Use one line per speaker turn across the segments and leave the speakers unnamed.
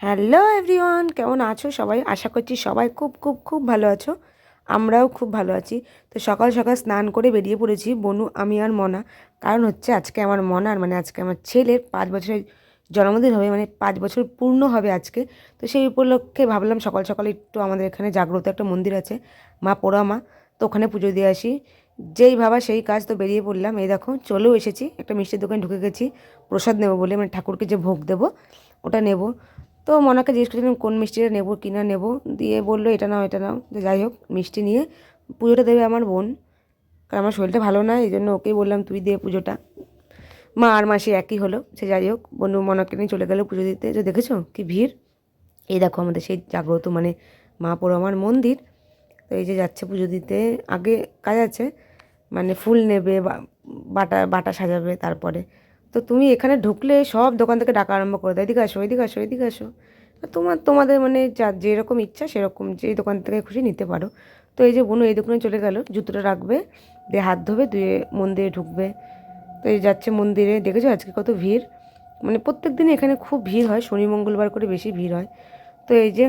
Hello everyone, কেমন আছো সবাই? আশা করছি সবাই খুব খুব খুব ভালো আছো। আমরাও খুব ভালো আছি। তো সকাল সকাল স্নান করে বেরিয়ে পড়েছি বনু, আমি আর মনা। কারণ হচ্ছে আজকে আমার মনার মানে আজকে আমার ছেলের পাঁচ বছরের জন্মদিন হবে মানে পাঁচ বছর পূর্ণ হবে আজকে। তো সেই উপলক্ষে ভাবলাম সকাল সকাল একটু আমাদের এখানে জাগ্রত একটা মন্দির আছে, মা পোড়া মা তো ওখানে পুজো দিয়ে আসি। যেই ভাবা সেই কাজ তো বেরিয়ে পড়লাম। এই দেখো, চলেও এসেছি। একটা মিষ্টির দোকানে ঢুকে গেছি। প্রসাদ নেব বলে মানে ঠাকুরকে যে ভোগ দেবো, ওটা নেব। তো মনাকে জিজ্ঞেস করেছিলাম, কোন মিষ্টিটা নেব, কি না নেব? দিয়ে বলল, এটা নাও এটা নাও। যাই হোক, মিষ্টি নিয়ে পুজোটা দেবে আমার বোন। কারণ আমার শরীরটা ভালো না, এই জন্য ওকেই বললাম, তুই দে পুজোটা। মা আর মাসি একই হলো, সে যাই হোক বন্ধু মনাকে নিয়ে চলে গেলো পুজো দিতে। যে দেখেছ কি ভিড়? এই দেখো আমাদের সেই জাগ্রত মানে মা আমার মন্দির। তো এই যে যাচ্ছে পুজো দিতে, আগে কাজ আছে মানে ফুল নেবে বাটা বাটা সাজাবে তারপরে। তো তুমি এখানে ঢুকলে সব দোকান থেকে ডাকা আরম্ভ করে দেয় এদিকে আসো এদিকে আসো এদিকে আসো। তোমার, তোমাদের মানে যা, যেরকম ইচ্ছা সেরকম যেই দোকান থেকে খুশি নিতে পারো। তো এই যে বোনু, এই দোকানে চলে গেল, জুতোটা রাখবে, দিয়ে হাত ধোবে, ধুয়ে মন্দিরে ঢুকবে। তো এই যাচ্ছে মন্দিরে, দেখেছ আজকে কত ভিড়? মানে প্রত্যেক দিন এখানে খুব ভিড় হয়, শনি, মঙ্গলবার করে বেশি ভিড় হয়। তো এই যে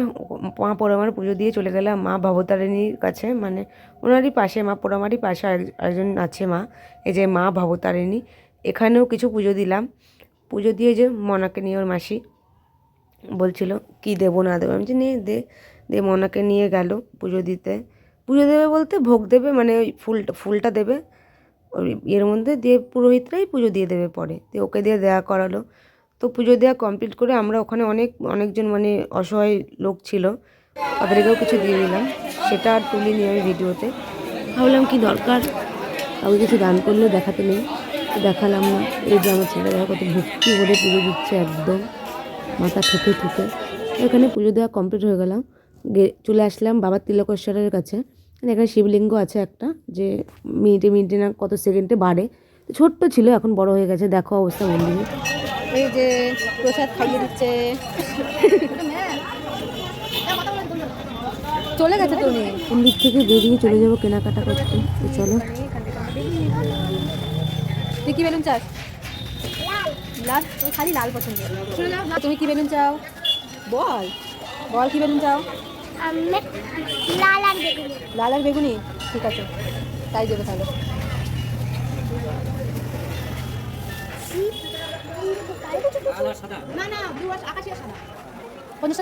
মা পোড়ামার পুজো দিয়ে চলে গেলাম, মা ভবতারিণীর কাছে মানে ওনারই পাশে, মা পোড়ামারই পাশে আরেকজন আছে মা, এই যে মা ভবতারিণী। এখানেও কিছু পুজো দিলাম। পুজো দিয়ে যে মনাকে নিয়ে ওর মাসি বলছিল, কি দেবো না দেবো? আমি যে নিয়ে দে। দিয়ে মনাকে নিয়ে গেল পুজো দিতে। পুজো দেবে বলতে ভোগ দেবে মানে ওই ফুলটা ফুলটা দেবে। ওই এর মধ্যে দিয়ে পুরোহিতরাই পুজো দিয়ে দেবে পরে। দিয়ে ওকে দিয়ে দেওয়া করালো। তো পুজো দেওয়া কমপ্লিট করে আমরা ওখানে অনেক, অনেকজন মানে অসহায় লোক ছিল, তাদেরকেও কিছু দিয়ে দিলাম। সেটা আর তুলিনি আমি ভিডিওতে। ভাবলাম কি দরকার? কাউকে কিছু দান করলেও দেখাতে নেই। দেখালাম না। এই যে আমার ছেলে দেখা কত ভক্তি করে পুজো দিচ্ছে একদম। মাথা ঠুকে ঠুকে। এখানে পুজো দেওয়া কমপ্লিট হয়ে গেলাম। গে চলে আসলাম বাবা তিলকেশ্বরের কাছে। এখানে শিবলিঙ্গ আছে একটা যে মিনিটে মিনিটে না কত সেকেন্ডে বাড়ে। ছোট্ট ছিল এখন বড় হয়ে গেছে। দেখো অবস্থা মন্দিরে
এই যে প্রসাদ খাইয়ে দিচ্ছে। চলে গেছে তো উনি
মন্দির থেকে বেরিয়ে চলে যাব কেনাকাটা করতে? চলো।
তুই কি বেলুন চাস? লাল, তোর খালি লাল পছন্দ। তুমি কি বেলুন চাও? বল। বল কি বেলুন চাও?
লাল আর বেগুনি।
লাল আর বেগুনি ঠিক আছে, তাই দেবে তাহলে।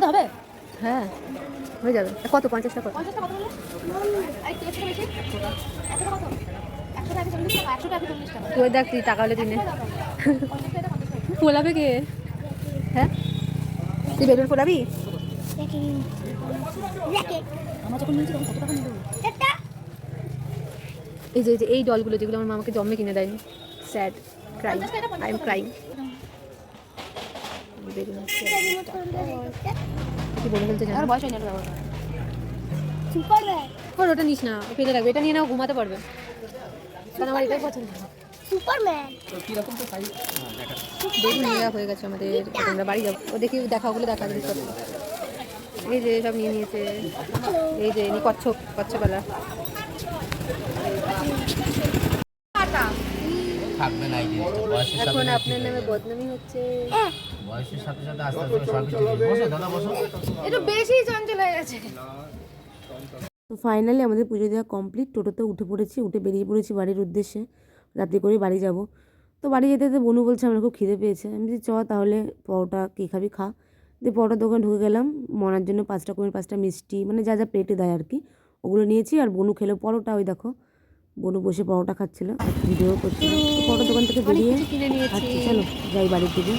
হবে? হ্যাঁ হয়ে যাবে। কত? পঞ্চাশ টাকা কত
পঞ্চাশটা কত?
তুই দেখ তুই টাকা হলে
টাকা
ফোলাবে কে? হ্যাঁ? তুই বেলুন
এটা
এই যে এই ডলগুলো যেগুলো আমার মামাকে জন্মে কিনে দেয়নি। Sad crime I am crime কি বলে ফেলতে জানো? বয়স হয়নি
সুপারম্যান
ওটা নিস না ফেলে রাখবে। এটা নিয়ে নাও ঘুমাতে পারবে।
সুপারম্যান।
দেখুন নিয়ে হয়ে গেছে আমাদের। আমরা বাড়ি যাব। ও দেখি দেখা ওগুলো দেখা জিনিসপত্র এই যে সব নিয়ে নিয়েছে। এই যে কচ্ছপ
থাকবে না এই বয়সের সাথে
এখন আপনার নামে বদনামি হচ্ছে।
বয়সের সাথে সাথে আস্তে আস্তে ঠিক হবে। বসো দাদা বসো।
একটু বেশি চঞ্চল হয়ে গেছে।
তো ফাইনালি আমাদের পুজো দেওয়া কমপ্লিট টোটোতে উঠে পড়েছি উঠে বেরিয়ে পড়েছি বাড়ির উদ্দেশ্যে। রাত্রি করে বাড়ি যাব। তো বাড়ি যেতে যেতে বনু বলছে আমার খুব খিদে পেয়েছে। আমি বলছি চ তাহলে পরোটা কী খাবি খা। দিয়ে পরোটার দোকানে ঢুকে গেলাম। মনার জন্য পাঁচটা করে পাঁচটা মিষ্টি মানে যা যা প্লেটে দেয় আর কি ওগুলো নিয়েছি। আর বনু খেলো পরোটা ওই দেখো। বনু বসে পরোটা খাচ্ছিল ভিডিও করছিল। তো পরোটা দোকান থেকে বেরিয়ে খাচ্ছি। চলো যাই বাড়ির দিকে।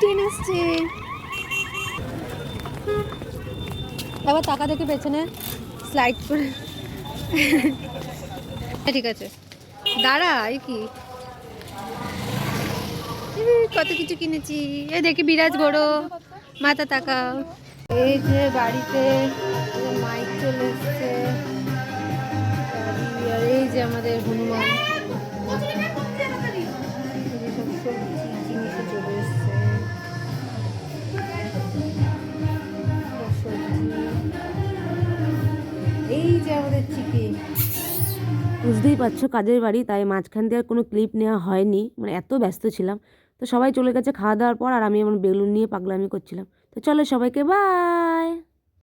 ট্রেন আসছে। এবার টাকা দেখে পেছনে স্লাইড করে। ঠিক আছে। দাঁড়া, এই কি? কত কিছু কিনেছি। এ, দেখি বিরাজ বড়। মাথা টাকা এই যে বাড়িতে
বুঝতেই পারছ কাজের বাড়ি, তাই মাঝখান দিয়ে আর কোনো ক্লিপ নেওয়া হয়নি। মানে এত ব্যস্ত ছিলাম। তো সবাই চলে গেছে খাওয়া দাওয়ার পর, আর আমি আমার বেলুন নিয়ে পাগলামি করছিলাম। তো চলো সবাইকে বাই